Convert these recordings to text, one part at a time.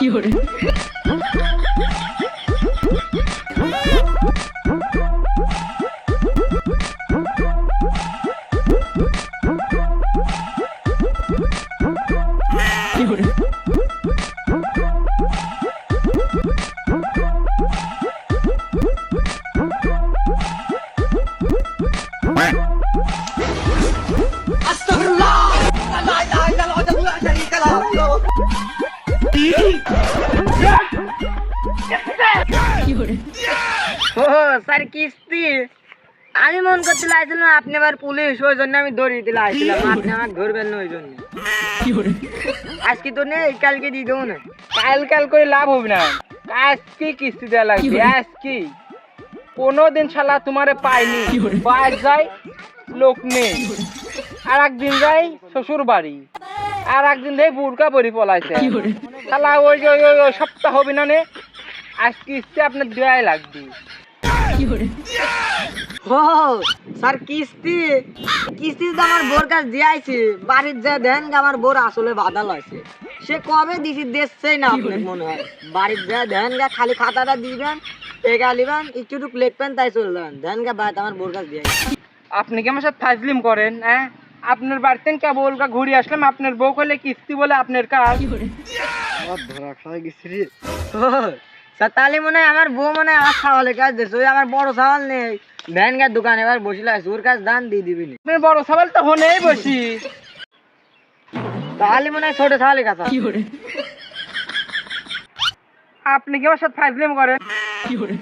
有人，ও sir কিস্তি। আমি মন করতে লাগছিলাম আপনি আবার পুলিশ ওই জন্য আমি দৌড়িয়ে দিলে আইছিলাম আপনি আমাকে ধরবেন না ওই জন্য，আজকে তো নেই কালকে দিয়ে দেবো না। কাল কাল করে লাভ হবে না। আজকে কিস্তি দেওয়া লাগবে আজকে। কোনো দিন শালা তোমারে পাইনি? বাস যাই লোক নেই। আর একদিন যাই শ্বশুর বাড়ি আর একদিন ধরে বুড়কা পরি পলাইছে। তাহলে ওই যে ওই সপ্তাহ হবি না নে আজ কিস্তি আপনার দেওয়াই লাগবে। কিস্তি কিস্তি তো আমার বোর আমার বোর আসলে বাধা সে কবে দিছি না মনে হয়? বাড়ির গা খালি খাতাটা দিবেন লিবেন তাই গা বাদ আমার বোর আপনি কেমন করেন হ্যাঁ? আপনার বাড়িতে কেবল ঘুরে আসলাম আপনার বউ কলে কিস্তি বলে আপনার কাজ। ধরা তাহলে মনে হয় আমার বউ মনে হয় আমার কাজ দিয়েছে ওই আমার বড় ছাওয়াল নেই। ভ্যান গার দোকান এবার বসিল আছে ওর কাজ দান দিয়ে দিবি না। বড় ছাওয়াল তো হনেই বসি। তাহলে মনে হয় ছোট ছাওয়ালের কাছে। আপনি কি আমার সাথে ফাইজলিম করেন?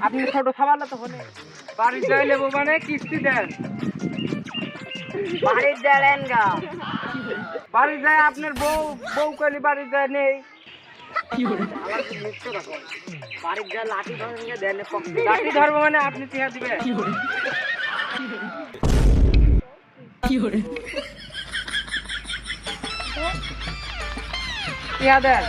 আপনি ছোট ছাওয়াল তো হনে বাড়ি যাইলে মানে কিস্তি দেন। বাড়ির যাবেন গা বাড়ি যায় আপনার বউ বউ কলি বাড়ির যায় নেই লাঠি ধরবো মানে আপনি চেহারা দিবেন চেহারা দেন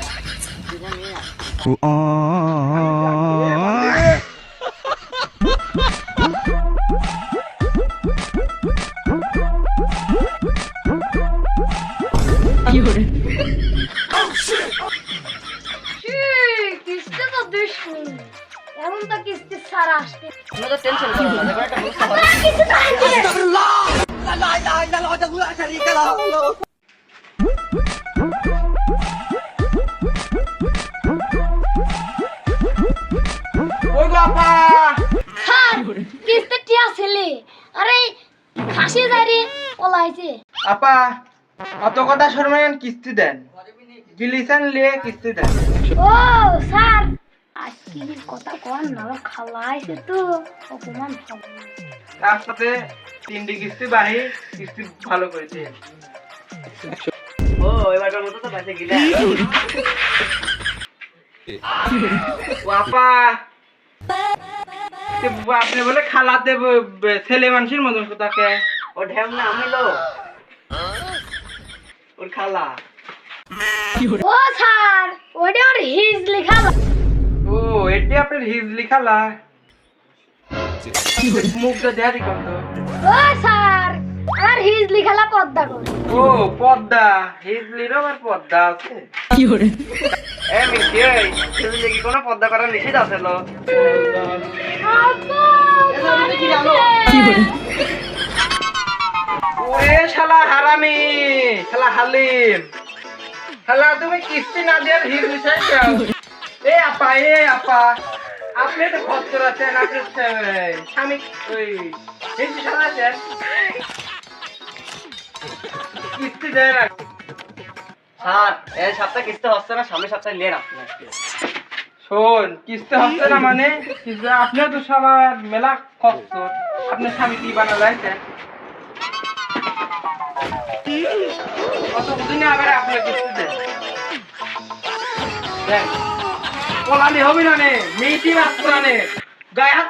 ছেলে। আরে খাসি যাই রে পলাইছে আপা অত কথা শুনবেন কিস্তি দেন। গিলিসান কিস্তি দেন। ও স্যার আজকে কথা কন না আমার তো অপমান তার সাথে তিনটি কিস্তি বাহি কিস্তি ভালো করেছে। ও এবারকার মতো তো বাঁচে গিলে ও আপনি বলে খালাতে ছেলে মানুষের মতন কোথাকে ও ঢ্যাম না আমি লো। ওর খালা，ও স্যার ওর লেখা ও এটি আপনার হিজলি খালা। মুখটা দেয়া দিকন তো। ও স্যার আর হিজলি খেলা পদ্মা করে। ও পদ্মা। হিজলির আবার পদ্মা আছে। কি করে? এমি কে হিজলি কি কোনো পদ্মা করার নিষেধ আছে লো? কি করে? ওরে শালা হারামি শালা হালিম। শালা তুমি কিস্তি না দিয়ে হিজলি চাইছো এ আপা এ আপা। আপনি তো ভদ্র আছেন আপনি স্বামী ওই হিজলি শালা আছেন কিস্তি দেয় না। স্যার এই সপ্তাহে কিস্তি হচ্ছে না সামনের সপ্তাহে নিয়ে রাখুন শোন কিস্তি হচ্ছে না মানে? আপনিও তো সবার মেলা খরচ। আপনার স্বামী কি বানালাইছেন কত দিনে আবার আপনার কিস্তি দেন দেন পলালি হবে না নে মেয়েটি বাচ্চা নে। গায়ে হাত।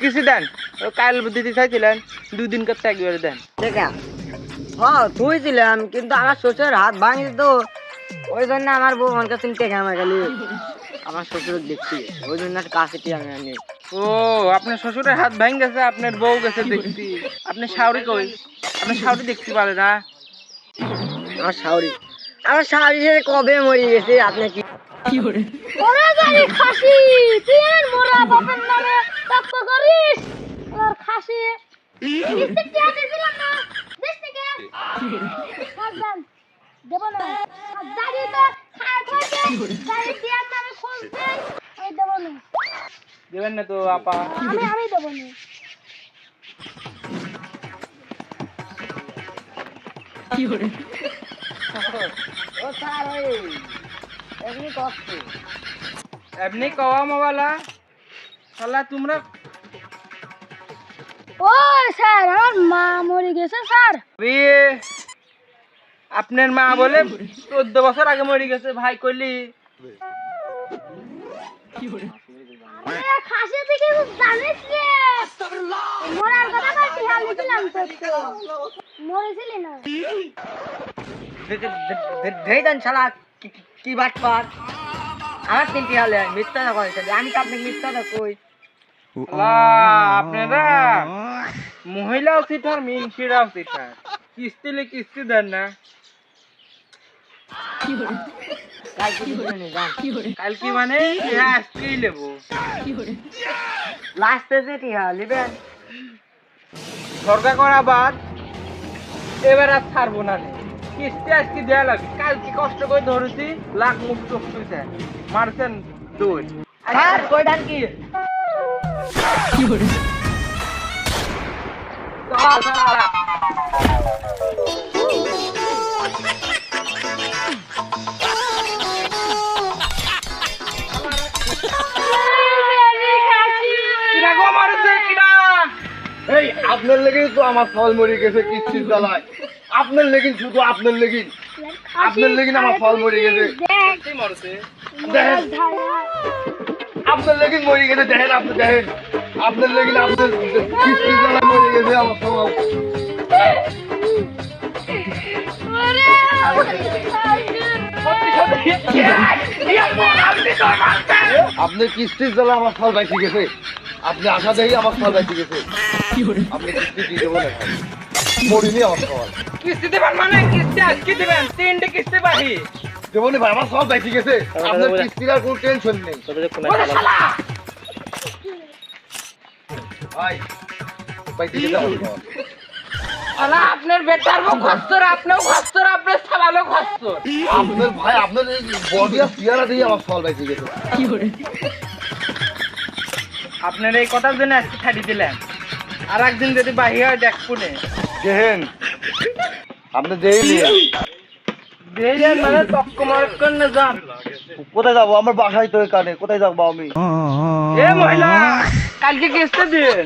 কিস্তি দেন। কাল দিতে চাইছিলেন দুদিন করতে একবারে দেন। দেখা হ্যাঁ থুইছিলাম কিন্তু আমার শ্বশুরের হাত ভাঙি তো। ওই জন্য আমার বউ আমার কাছে টেকে আমার খালি আমার শ্বশুর দেখছি ওই জন্য আর কাছে আমি আনি ও আপনার শ্বশুরের হাত ভাঙ গেছে আপনার বউ গেছে দেখছি। আপনি শাওরি কই? আপনি শাওরি দেখতে পারে না। আমার শাওরি আমার শাওরি কবে মরে গেছে আপনি কি ওরে? গাড়ি খাসি তুই মোরা বাপের নামে তত্ত্ব করিস। আর খাসি। কিস্তি টিয়া দিছিলাম না দেশ থেকে সাবধান দেব না। তো খায় খাইছে গাড়ি টিয়ার নামে খোঁজ আমি দেব না। দেবেন না তো আপা। আমি আমি দেব না। কি hore ও স্যার ওই। এমনি কষ্ট। এমনি কওয়া মোবাইলা শালা তোমরা ও স্যার আমার মা মরে গেছে স্যার। আপনার মা বলে চোদ্দ বছর আগে মরে গেছে ভাই কইলি। মরেছিলি না। ধেই দেন শালা। কি- বাট পার? আমার তিনটি হলে মিথ্যা না করেছে আমি তো আপনাকে মিথ্যা না কই? আপনারা মহিলাও সিটার মিনসিরাও সিটার। কিস্তিলে কিস্তি দেন না। কি hore কাল কি দিবেন জান কি hore মানে? আজকেই hore লাস্ট পেজে সরকার করা বাদ এবার আর ছাড়বো না নে। কিস্তি আজকে দেয়া লাগে। কাল কি কষ্ট করে ধরেছি লাখ মুখ চোখ তুইছে মারছেন দুই। স্যার কই ডান কি? কি এই আপনার লেগে তো আমার ফল মরে গেছে কিস্তির জ্বালায় আপনার লেগিন শুধু আপনার লেগিন। আপনার লেগিন আমার ফল মরে গেছে। দেখেন। আপনার লেগিন মরে গেছে দেখেন আপনি দেখেন। আপনার লেগিন আপনার কিস্তির জ্বালায় মরে গেছে আমার ফল। আপনার কিস্তির জ্বালা আমার ফল বাইসে গেছে। আপনি আশা দেখি আমার ফল বাইসে গেছে। আপনি কিস্তি দিয়ে দেবো কিস্তি দেবেন মানে? কিস্তি আজকে দেবেন? তিনটে কিস্তি বাহি দেবো না ভাই আমার সব আপনার কিস্তির আর কোনো টেনশন নেই। ভাই আপনার বেটার বউ খস্তর আপনিও খস্তর আপনার শালালো খস্তর আপনার ভাই আপনার বডি আর চেহারা দিয়ে আমার ফল বাইসে গেছে। কি hore আপনার এই কথার জন্য আজকে ছাড়ি দিলেন আর একদিন যদি বাহি হয় দেখুনে দেখেন আপনি দিয়ে মানে কোথায় যাব? আমার বাসায় তো এখানে। কোথায় যাব আমি? এ মহিলা কালকে কেসটা দিন।